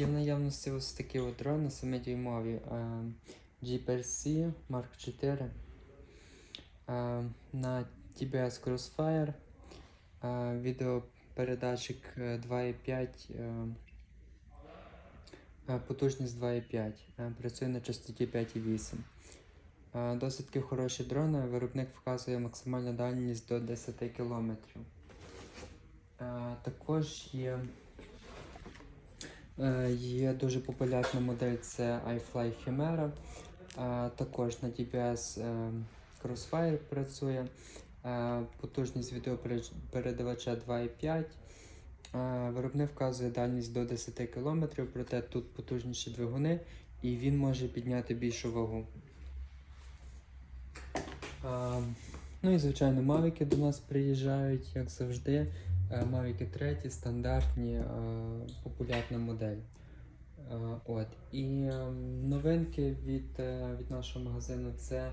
Є в наявності ось такі от дрони 7-дюймові е, GPRC Mark 4 е, на TBS Crossfire, е, відеопередатчик е, 2.5, е, е, потужність 2.5, е, працює на частоті 5.8. Е, Досить хороші дрони, виробник вказує максимальну дальність до 10 км. Також є Є дуже популярна модель це iFly Chimera. Е, Також на DPS е, Crossfire працює. Е, Потужність відеопередавача 2.5. Е, Виробник вказує дальність до 10 км, проте тут потужніші двигуни і він може підняти більшу вагу. Е, Ну і звичайно, мавіки до нас приїжджають, як завжди. Е, Mavic 3 стандартні, е, популярна модель. Е, От. І е, новинки від, е, від нашого магазину це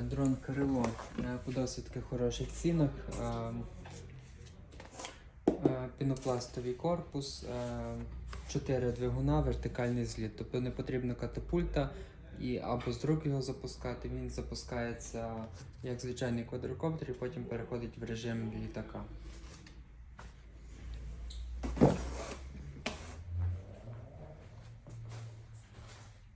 дрон Крило е, по досить хороших цінах. Е, е, Пінопластовий корпус, 4 двигуна, вертикальний зліт. Тобто не потрібна катапульта і або з рук його запускати. Він запускається як звичайний квадрокоптер і потім переходить в режим літака.